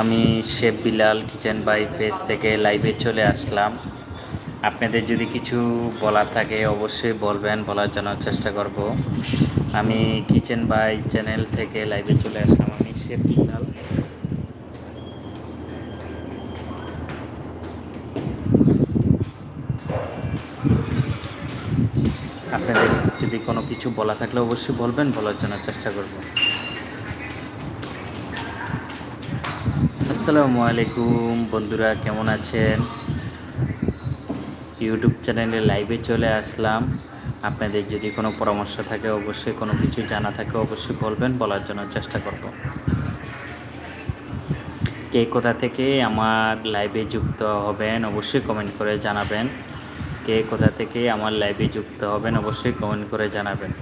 আমি chef Bilal kitchen by page থেকে লাইভে চলে আসলাম। আপনাদের যদি কিছু বলার থাকে অবশ্যই বলবেন, বলার জন্য চেষ্টা করব। আমি কিচেন বাই চ্যানেল থেকে লাইভে চলে আসলাম, আমি শেফ বিলাল। আপনাদের যদি কোনো কিছু বলা থাকলে অবশ্যই বলবেন, বলার জন্য চেষ্টা করব। আসসালামু আলাইকুম বন্ধুরা, কেমন আছেন? ইউটিউব চ্যানেলে লাইভে চলে আসলাম। আপনাদের যদি কোনো পরামর্শ থাকে, অবশ্যই কোনো কিছু জানা থাকে, অবশ্যই বলবেন, বলার জন্য চেষ্টা করব। কে কোথা থেকে আমার লাইভে যুক্ত হবেন, অবশ্যই কমেন্ট করে জানাবেন। কে কোথা থেকে আমার লাইভে যুক্ত হবেন, অবশ্যই কমেন্ট করে জানাবেন।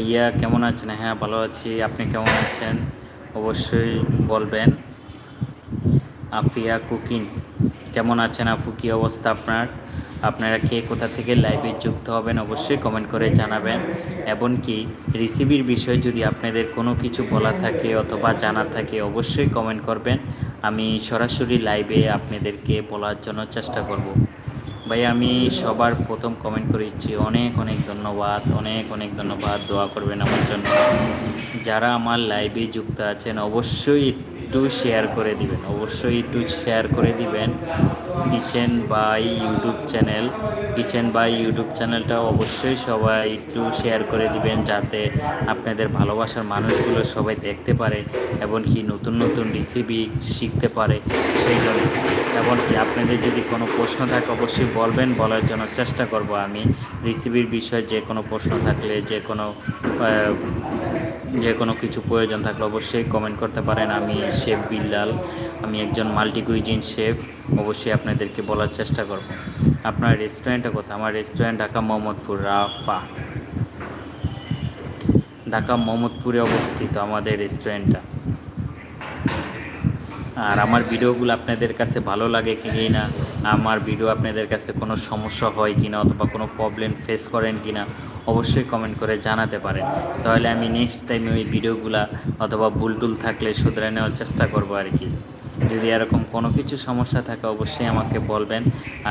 ভাইয়া, কেমন আছেন? হ্যাঁ ভালো আছি। আপনি কেমন আছেন? অবশ্যই বলবেন। আফিয়া কুকিং, কেমন আছেন আপু? কী অবস্থা আপনার? আপনারা কে কোথা থেকে লাইভে যুক্ত হবেন অবশ্যই কমেন্ট করে জানাবেন। এমনকি রিসিভির বিষয়ে যদি আপনাদের কোনো কিছু বলা থাকে অথবা জানা থাকে, অবশ্যই কমেন্ট করবেন। আমি সরাসরি লাইভে আপনাদেরকে বলার জন্য চেষ্টা করব। ভাই, আমি সবার প্রথম কমেন্ট করে দিচ্ছি, অনেক অনেক ধন্যবাদ, অনেক অনেক ধন্যবাদ, দোয়া করবেন আমার জন্য। যারা আমার লাইভে যুক্ত আছেন, অবশ্যই একটু শেয়ার করে দিবেন। অবশ্যই একটু শেয়ার করে দিবেন kitchen by YouTube channel. Kitchen by YouTube চ্যানেলটা অবশ্যই সবাই একটু শেয়ার করে দিবেন যাতে আপনাদের ভালোবাসার মানুষগুলো সবাই দেখতে পারে এমনকি নতুন নতুন রেসিপি শিখতে পারে সেই জন্য। এমনকি আপনাদের যদি কোনো প্রশ্ন থাকে অবশ্যই বলবেন, বলার জন্য চেষ্টা করব আমি। রেসিপির বিষয়ে যে কোনো প্রশ্ন থাকলে, যে কোনো যে কোনো কিছু প্রয়োজন থাকলে অবশ্যই কমেন্ট করতে পারেন। আমি শেফ বিল্লাল আমি একজন মাল্টি কুইজিন শেফ অবশ্যই আপনাদেরকে বলার চেষ্টা করব। আপনার রেস্টুরেন্টটা কোথায়? আমার রেস্টুরেন্ট ঢাকা মোহাম্মদপুর, রাফা। ঢাকা মোহাম্মদপুরে অবস্থিত আমাদের রেস্টুরেন্টটা আর আমার ভিডিওগুলো আপনাদের কাছে ভালো লাগে কি না, আমার ভিডিও আপনাদের কাছে কোনো সমস্যা হয় কি না অথবা কোনো প্রবলেম ফেস করেন কি না, অবশ্যই কমেন্ট করে জানাতে পারেন তাহলে আমি নেক্সট টাইমে ওই ভিডিওগুলো অথবা ভুল টুল থাকলে শুধরে নেওয়ার চেষ্টা করব আর কি যদি এরকম কোনো কিছু সমস্যা থাকে অবশ্যই আমাকে বলবেন,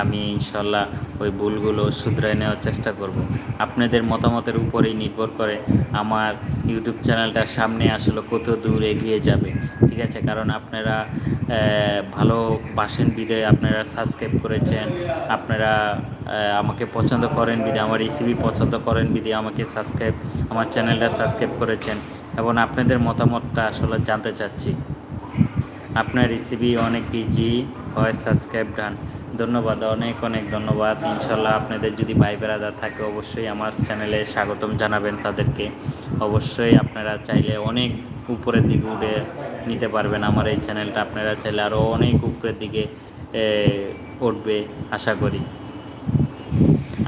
আমি ইনশাল্লাহ ওই ভুলগুলো শুধরে নেওয়ার চেষ্টা করব। আপনাদের মতামতের উপরেই নির্ভর করে আমার ইউটিউব চ্যানেলটা সামনে আসলে কত দূর এগিয়ে যাবে, ঠিক আছে? কারণ আপনারা ভালো বাসেন বিদে আপনারা সাবস্ক্রাইব করেছেন, আপনারা আমাকে পছন্দ করেন বিদে, আমার রেসিপি পছন্দ করেন বিদে, আমাকে সাবস্ক্রাইব আমার চ্যানেলটা সাবস্ক্রাইব করেছেন। এবং আপনাদের মতামতটা আসলে জানতে চাচ্ছি। আপনার রেসিপি অনেক ইজি হয় সাবস্ক্রাইব ডান ধন্যবাদ, অনেক অনেক ধন্যবাদ। ইনশাল্লাহ আপনাদের যদি ভাই বেড়াদার থাকে, অবশ্যই আমার চ্যানেলে স্বাগতম জানাবেন তাদেরকে। অবশ্যই আপনারা চাইলে অনেক উপরের দিকে উঠে নিতে পারবেন আমার এই চ্যানেলটা। আপনারা চাইলে আরও অনেক উপরের দিকে উঠবে, আশা করি।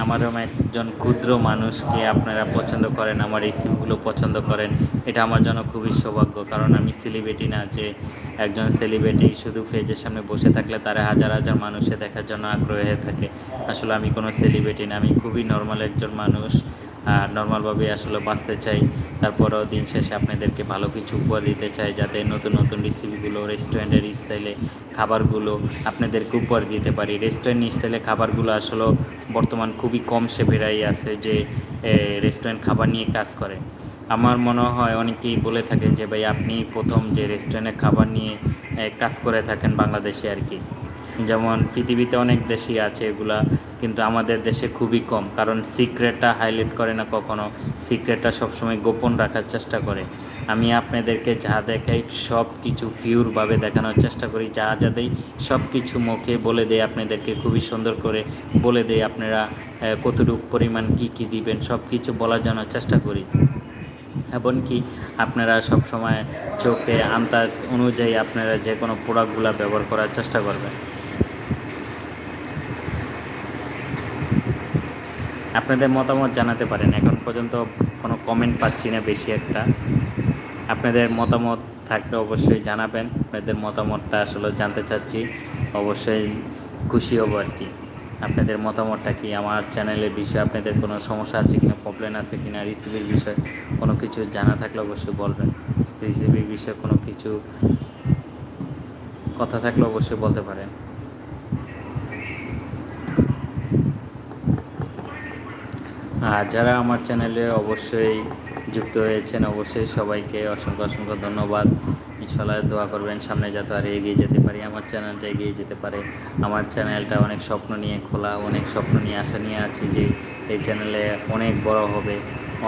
আমারও একজন ক্ষুদ্র মানুষকে আপনারা পছন্দ করেন, আমার এই রেসিপিগুলো পছন্দ করেন, এটা আমার জন্য খুবই সৌভাগ্য। কারণ আমি সেলিব্রিটি না যে একজন সেলিব্রিটি শুধু ফেজের সামনে বসে থাকলে তারা হাজার হাজার মানুষে দেখার জন্য আগ্রহী হয়ে থাকে। আসলে আমি কোনো সেলিব্রিটি না, আমি খুবই নর্মাল একজন মানুষ, আর নর্মালভাবে আসলে বাঁচতে চাই। তারপরও দিন শেষে আপনাদেরকে ভালো কিছু উপহার দিতে চাই যাতে নতুন নতুন রেসিপিগুলো রেস্টুরেন্টের স্টাইলে খাবারগুলো আপনাদেরকে উপহার দিতে পারি। রেস্টুরেন্ট স্টাইলে খাবারগুলো আসলে বর্তমান খুবই কম সেভেরাই আছে যে রেস্টুরেন্ট খাবার নিয়ে কাজ করে। আমার মনে হয় অনেকেই বলে থাকে যে, ভাই, আপনি প্রথম যে রেস্টুরেন্টে খাবার নিয়ে কাজ করে থাকেন বাংলাদেশে আর কি যেমন পৃথিবীতে অনেক দেশই আছে এগুলা কিন্তু আমাদের দেশে খুবই কম, কারণ সিক্রেটটা হাইলাইট করে না কখনো। সিক্রেটটা সবসময় গোপন রাখার চেষ্টা করে। আমি আপনাদেরকে যা দেখাই সব কিছু ফিউরভাবে দেখানোর চেষ্টা করি। যা যা দেই সব কিছু মুখে বলে দেয় আপনাদেরকে, খুবই সুন্দর করে বলে দেয় আপনারা কতটুকু পরিমাণ কি কি দিবেন সব কিছু বলার জন্য চেষ্টা করি। এমনকি আপনারা সবসময় চোখে আন্দাজ অনুযায়ী আপনারা যে কোনো প্রোডাক্টগুলো ব্যবহার করার চেষ্টা করবেন। আপনাদের মতামত জানাতে পারেন। এখন পর্যন্ত কোনো কমেন্ট পাচ্ছি না বেশি একটা। আপনাদের মতামত থাকলে অবশ্যই জানাবেন। আপনাদের মতামতটা আসলে জানতে চাচ্ছি, অবশ্যই খুশি হব আর কি। আপনাদের মতামতটা কি? আমার চ্যানেলের বিষয়ে আপনাদের কোনো সমস্যা আছে কিনা প্রবলেম আছে কিনা রেসিপির বিষয়ে কোনো কিছু জানা থাকলে অবশ্যই বলবেন। রেসিপির বিষয়ে কোনো কিছু কথা থাকলে অবশ্যই বলতে পারেন। আর যারা আমার চ্যানেলে অবশ্যই যুক্ত হয়েছেন, অবশ্যই সবাইকে অসংখ্য অসংখ্য ধন্যবাদ। ইনশাল্লাহ দোয়া করবেন, সামনে যাতে আর এগিয়ে যেতে পারি, আমার চ্যানেলটা এগিয়ে যেতে পারে। আমার চ্যানেলটা অনেক স্বপ্ন নিয়ে খোলা, অনেক স্বপ্ন নিয়ে আশা নিয়ে আছি যে এই চ্যানেলে অনেক বড় হবে।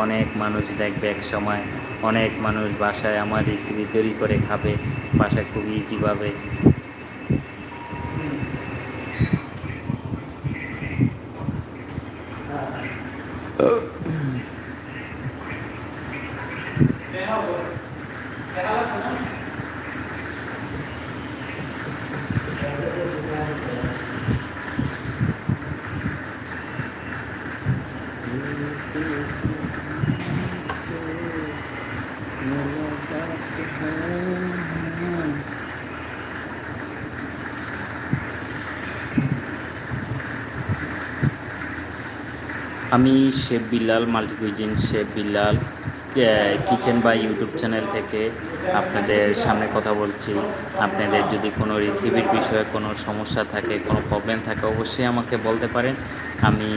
অনেক মানুষ দেখবে এক সময়, অনেক মানুষ বাসায় আমার রেসিপি তৈরি করে খাবে, বাসায় খুব ইজিভাবে আমি chef Billal, multi cuisine chef Billal. Kitchen by YouTube channel থেকে আপনাদের সামনে কথা বলছি। আপনাদের যদি কোনো রেসিপির বিষয়ে কোনো সমস্যা থাকে, কোনো প্রবলেম থাকে, অবশ্যই আমাকে বলতে পারেন। আমি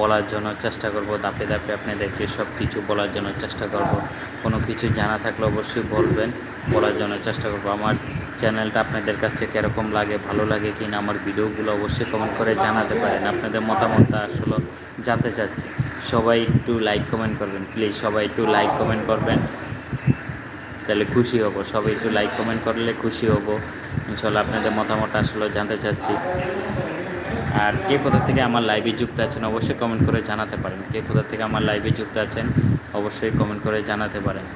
বলার জন্য চেষ্টা করব দাপে দাপে আপনাদেরকে সব কিছু বলার জন্য চেষ্টা করব। কোনো কিছু জানা থাকলে অবশ্যই বলবেন, বলার জন্য চেষ্টা করব। আমার চ্যানেলটা আপনাদের কাছে কীরকম লাগে, ভালো লাগে কি না আমার ভিডিওগুলো অবশ্যই কমেন্ট করে জানাতে পারেন। আপনাদের মতামতটা আসলে জানতে চাচ্ছি। সবাই একটু লাইক কমেন্ট করবেন প্লিজ সবাই একটু লাইক কমেন্ট করবেন। তাহলে খুশি হব, সবাই একটু লাইক কমেন্ট করলে খুশি হব। ইনশাল্লাহ আপনাদের মতামত আসলে জানতে চাচ্ছি। আর কে কোথা থেকে আমার লাইভে যুক্ত আছেন অবশ্যই কমেন্ট করে জানাতে পারেন। কে কোথা থেকে আমার লাইভে যুক্ত আছেন অবশ্যই কমেন্ট করে জানাতে পারেন।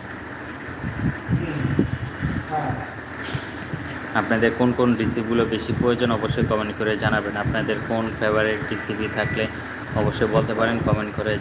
আপনাদের কোন কোন রিসিপগুলো বেশি প্রয়োজন অবশ্যই কমেন্ট করে জানাবেন। আপনাদের কোন ফেভারিট রেসিপি থাকলে অবশ্যই বলতে পারেন কমেন্ট করে।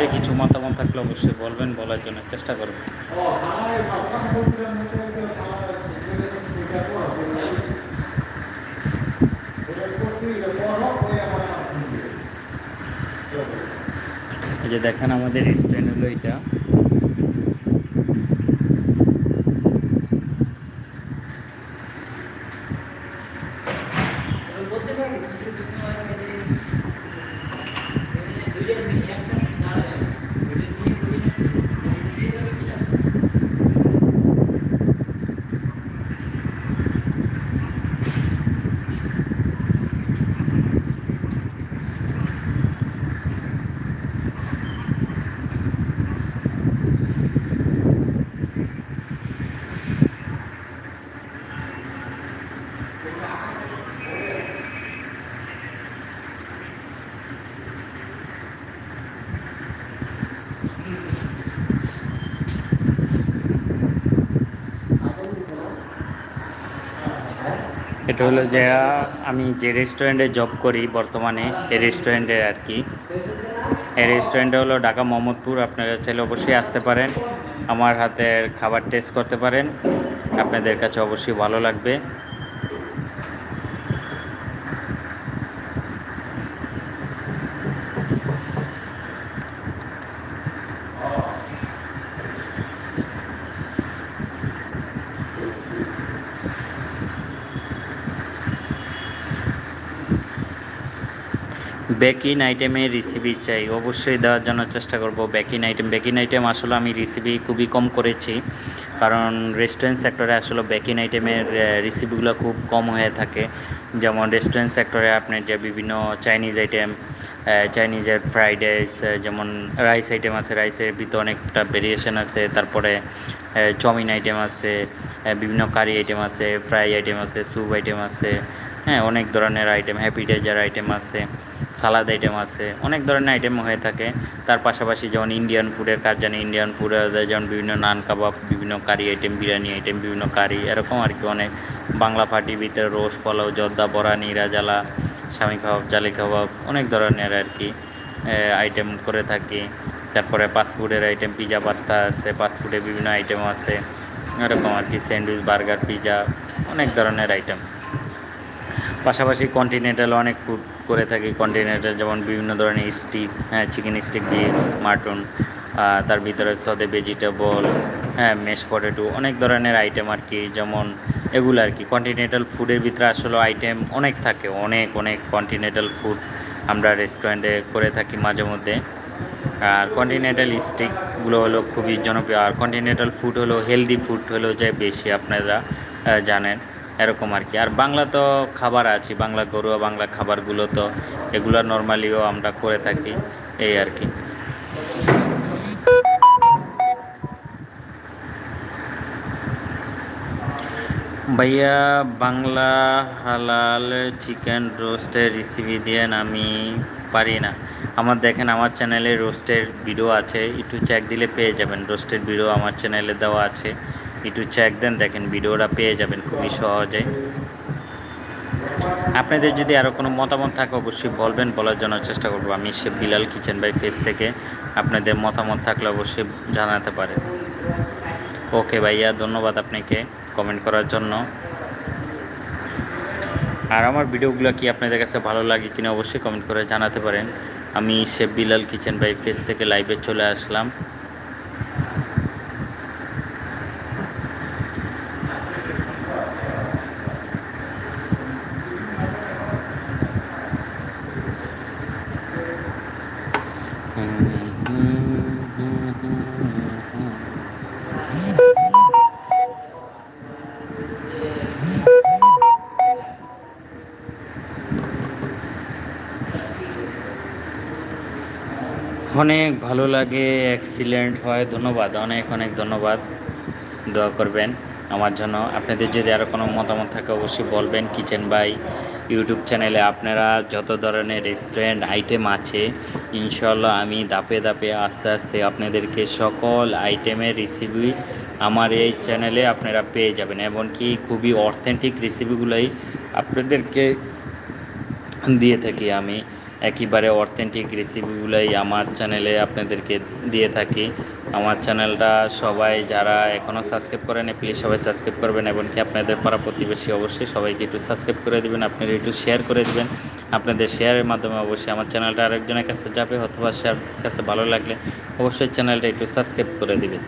আপনাদের কিছু মতামত থাকলে অবশ্যই বলবেন, বলার জন্য চেষ্টা করবেন। এই যে দেখেন আমাদের রেস্টুরেন্ট হলো এটা এটা হলো যে, আমি যে রেস্টুরেন্টে জব করি বর্তমানে এই রেস্টুরেন্টে আর কি। এই রেস্টুরেন্টটা হলো ঢাকা মোহাম্মদপুর, আপনারা চাইলে অবশ্যই আসতে পারেন। আমার হাতের খাবার টেস্ট করতে পারেন। আপনাদের কাছে অবশ্যই ভালো লাগবে। বেকিন আইটেমে রেসিপি চাই। অবশ্যই দেওয়ার জন্য চেষ্টা করব বেকিন আইটেম বেকিন আইটেম আসলে আমি রেসিপি খুবই কম করেছি, কারণ রেস্টুরেন্ট সেক্টরে আসলে বেকিন আইটেমের রেসিপিগুলো খুব কম হয়ে থাকে। যেমন রেস্টুরেন্ট সেক্টরে আপনার যে বিভিন্ন চাইনিজ আইটেম চাইনিজের ফ্রাইড রাইস যেমন রাইস আইটেম আছে রাইসের ভিতরে অনেকটা ভেরিয়েশন আছে। তারপরে চাউমিন আইটেম আছে বিভিন্ন কারি আইটেম আছে ফ্রাই আইটেম আছে স্যুপ আইটেম আছে। হ্যাঁ অনেক ধরনের আইটেম হ্যাপিটাইজার আইটেম আছে সালাদ আইটেম আছে, অনেক ধরনের আইটেম হয়ে থাকে। তার পাশাপাশি যেমন ইন্ডিয়ান ফুডের কাজ জানি ইন্ডিয়ান ফুড যেমন বিভিন্ন নান কাবাব, বিভিন্ন কারি আইটেম বিরিয়ানি আইটেম বিভিন্ন কারি এরকম আর কি অনেক। বাংলা ফাটি ভিতরে রোস পোলাও, জর্দা, বড়া, নিরা, জ্বালা, স্বামী কাবাব, জালি কাবাব, অনেক ধরনের আর কি আইটেম করে থাকি। তারপরে ফাস্টফুডের আইটেম পিজা পাস্তা আছে ফাস্টফুডে বিভিন্ন আইটেম আছে, এরকম আর কি স্যান্ডউইচ বার্গার পিজা অনেক ধরনের আইটেম পাশাপাশি কন্টিনেন্টাল অনেক ফুড করে থাকি। কন্টিনেন্টাল যেমন বিভিন্ন ধরনের স্টিক হ্যাঁ চিকেন স্টিক দিয়ে মাটন তার ভিতরে সদে ভেজিটেবল হ্যাঁ মেশ পটেটো অনেক ধরনের আইটেম আর কি, যেমন এগুলো আর কি। কন্টিনেন্টাল ফুডের ভিতরে আসলে আইটেম অনেক থাকে, অনেক অনেক কন্টিনেন্টাল ফুড আমরা রেস্টুরেন্টে করে থাকি মাঝে মধ্যে। আর কন্টিনেন্টাল স্টিকগুলো হলো খুবই জনপ্রিয়। আর কন্টিনেন্টাল ফুড হলো হেলদি ফুড হলো যে বেশি আপনারা জানেন। এরকম আর কি। আর বাংলা তো খাবার আছে, বাংলা গরুয়া বাংলা খাবারগুলো তো এগুলো নর্মালিও আমরা করে থাকি, এই আর কি। ভাইয়া, বাংলা হালাল চিকেন রোস্টের রেসিপি দেন আমি পারি না। আমার দেখেন, আমার চ্যানেলে রোস্টের ভিডিও আছে, একটু চেক দিলে পেয়ে যাবেন। রোস্টের ভিডিও আমার চ্যানেলে দেওয়া আছে। একটু চেক দেন, দেখেন ভিডিওটা পেয়ে যাবেন খুবই সহজে। আপনাদের যদি আরও কোনো মতামত থাকে, অবশ্যই বলবেন, বলার জন্য চেষ্টা করব। আমি chef Bilal kitchen by face থেকে আপনাদের মতামত থাকলে অবশ্যই জানাতে পারেন ওকে ভাইয়া, ধন্যবাদ আপনাকে কমেন্ট করার জন্য। আর আমার ভিডিওগুলো কি আপনাদের কাছে ভালো লাগে কিনা অবশ্যই কমেন্ট করে জানাতে পারেন। আমি chef Bilal kitchen by face থেকে লাইভে চলে আসলাম। অনেক ভালো লাগে এক্সিলেন্ট হয়। ধন্যবাদ, অনেক অনেক ধন্যবাদ। দোয়া করবেন আমার জন্য। আপনাদের যদি আরও কোনো মতামত থাকে অবশ্যই বলবেন। কিচেন বাই ইউটিউব চ্যানেলে আপনারা যত ধরনের রেস্টুরেন্ট আইটেম আছে ইনশাল্লাহ আমি দাপে দাপে আস্তে আস্তে আপনাদেরকে সকল আইটেমের রেসিপি আমার এই চ্যানেলে আপনারা পেয়ে যাবেন। এমনকি খুবই অথেন্টিক রেসিপিগুলোই আপনাদেরকে দিয়ে থাকি আমি। একেবারে অথেন্টিক রেসিপিগুলোই আমার চ্যানেলে আপনাদেরকে দিয়ে থাকি। আমার চ্যানেলটা সবাই যারা এখনও সাবস্ক্রাইব করেনি প্লিজ সবাই সাবস্ক্রাইব করবেন এবং কি আপনাদের পাড়া প্রতিবেশী অবশ্যই সবাইকে একটু সাবস্ক্রাইব করে দেবেন, আপনারা একটু শেয়ার করে দেবেন। আপনাদের শেয়ারের মাধ্যমে অবশ্যই আমার চ্যানেলটা আরেকজনের কাছে যাবে, অথবা শেয়ার কাছে ভালো লাগলে অবশ্যই চ্যানেলটা একটু সাবস্ক্রাইব করে দেবেন।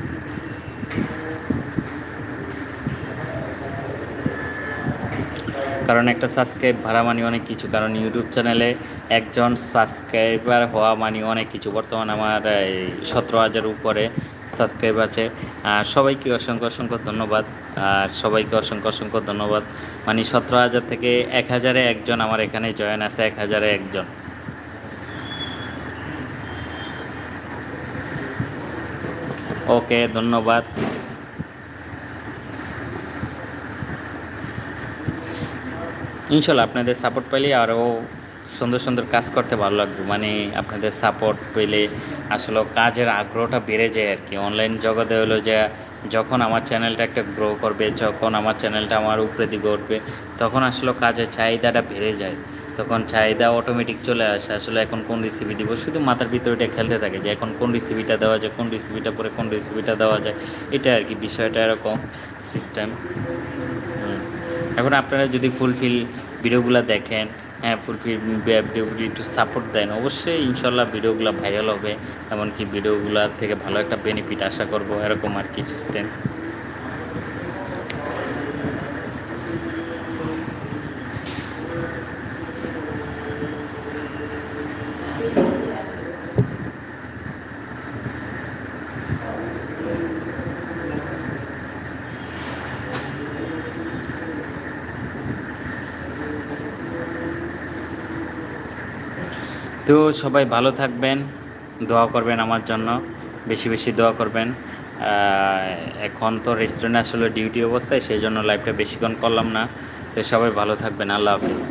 কারণ একটা সাবস্ক্রাইব ভাড়া মানি অনেক কিছু, কারণ ইউটিউব চ্যানেলে একজন সাবস্ক্রাইবার হওয়া মানি অনেক কিছু। বর্তমান আমার সতেরো হাজার উপরে সাবস্ক্রাইব আছে। আর সবাইকে অসংখ্য অসংখ্য ধন্যবাদ। আর সবাইকে অসংখ্য অসংখ্য ধন্যবাদ। মানে সতেরো হাজার থেকে এক হাজারে একজন আমার এখানে জয়েন আছে, এক হাজারে একজন। ওকে ধন্যবাদ। ইনশাল্লাহ আপনাদের সাপোর্ট পেলে আরও সুন্দর সুন্দর কাজ করতে ভালো লাগবে। মানে আপনাদের সাপোর্ট পেলে আসলে কাজের আগ্রহটা বেড়ে যায় আর কি। অনলাইন জগতে হলো যে যখন আমার চ্যানেলটা একটা গ্রো করবে, যখন আমার চ্যানেলটা আমার উপরে দিকে উঠবে, তখন আসলে কাজের চাহিদাটা বেড়ে যায়। তখন চাহিদা অটোমেটিক চলে আসে। আসলে এখন কোন রেসিপি দিব? শুধু মাথার ভিতরে এটা খেলতে থাকে যে এখন কোন রেসিপিটা দেওয়া যায়, কোন রেসিপিটা পরে কোন রেসিপিটা দেওয়া যায়। এটা আর কি বিষয়টা এরকম সিস্টেম এখন আপনারা যদি ফুলফিল ভিডিওগুলো দেখেন হ্যাঁ ফুলফিল ভিডিওগুলি একটু সাপোর্ট দেন, অবশ্যই ইনশাল্লাহ ভিডিওগুলো ভাইরাল হবে। এমনকি ভিডিওগুলো থেকে ভালো একটা বেনিফিট আশা করব, এরকম আর কি সিস্টেম তো সবাই ভালো থাকবেন, দোয়া করবেন আমার জন্য, বেশি বেশি দোয়া করবেন। এখন তো রেস্টুরেন্টে আসলে ডিউটি অবস্থায়, সেই জন্য লাইফটা বেশিক্ষণ করলাম না। তো সবাই ভালো থাকবেন, আল্লাহ হাফিজ।